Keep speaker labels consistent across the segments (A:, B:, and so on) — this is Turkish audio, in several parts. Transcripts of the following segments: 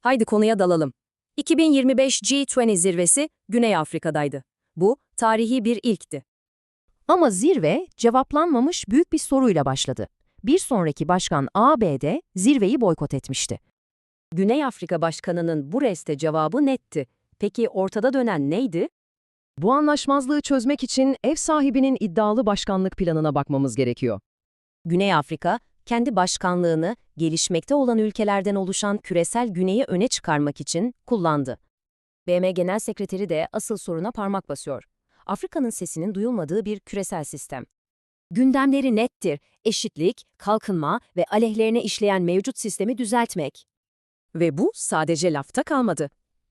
A: Haydi konuya dalalım. 2025 G20 zirvesi Güney Afrika'daydı. Bu tarihi bir ilkti.
B: Ama zirve cevaplanmamış büyük bir soruyla başladı. Bir sonraki başkan ABD zirveyi boykot etmişti.
A: Güney Afrika Başkanı'nın bu reste cevabı netti. Peki ortada dönen neydi?
B: Bu anlaşmazlığı çözmek için ev sahibinin iddialı başkanlık planına bakmamız gerekiyor.
A: Güney Afrika, kendi başkanlığını gelişmekte olan ülkelerden oluşan küresel güneyi öne çıkarmak için kullandı. BM Genel Sekreteri de asıl soruna parmak basıyor. Afrika'nın sesinin duyulmadığı bir küresel sistem. Gündemleri nettir, eşitlik, kalkınma ve aleyhlerine işleyen mevcut sistemi düzeltmek. Ve bu sadece lafta kalmadı.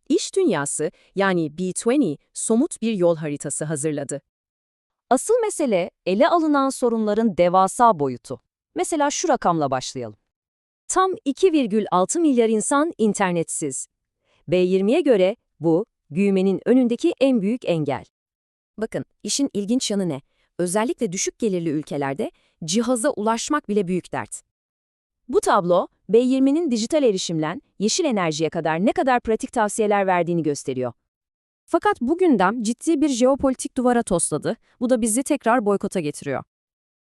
A: İş dünyası yani B20 somut bir yol haritası hazırladı. Asıl mesele ele alınan sorunların devasa boyutu. Mesela şu rakamla başlayalım. Tam 2,6 milyar insan internetsiz. B20'ye göre bu, büyümenin önündeki en büyük engel. Bakın, işin ilginç yanı ne? Özellikle düşük gelirli ülkelerde cihaza ulaşmak bile büyük dert. Bu tablo, B20'nin dijital erişimlen yeşil enerjiye kadar ne kadar pratik tavsiyeler verdiğini gösteriyor. Fakat bu gündem ciddi bir jeopolitik duvara tosladı. Bu da bizi tekrar boykota getiriyor.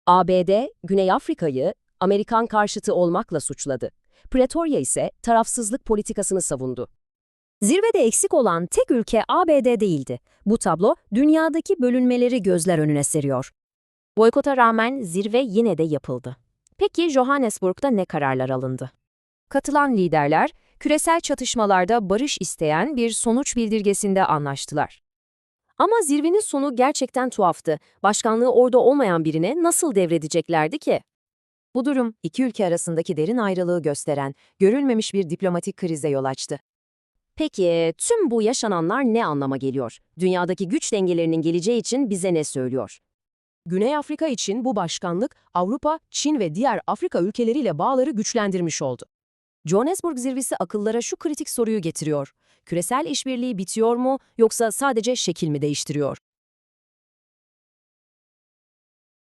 A: ABD, Güney Afrika'yı Amerikan karşıtı olmakla suçladı. Pretoria ise tarafsızlık politikasını savundu. Zirvede eksik olan tek ülke ABD değildi. Bu tablo dünyadaki bölünmeleri gözler önüne seriyor. Boykota rağmen zirve yine de yapıldı. Peki Johannesburg'da ne kararlar alındı? Katılan liderler, küresel çatışmalarda barış isteyen bir sonuç bildirgesinde anlaştılar. Ama zirvenin sonu gerçekten tuhaftı. Başkanlığı orada olmayan birine nasıl devredeceklerdi ki? Bu durum, iki ülke arasındaki derin ayrılığı gösteren, görülmemiş bir diplomatik krize yol açtı. Peki, tüm bu yaşananlar ne anlama geliyor? Dünyadaki güç dengelerinin geleceği için bize ne söylüyor?
C: Güney Afrika için bu başkanlık Avrupa, Çin ve diğer Afrika ülkeleriyle bağları güçlendirmiş oldu.
A: Johannesburg zirvesi akıllara şu kritik soruyu getiriyor. Küresel işbirliği bitiyor mu yoksa sadece şekil mi değiştiriyor?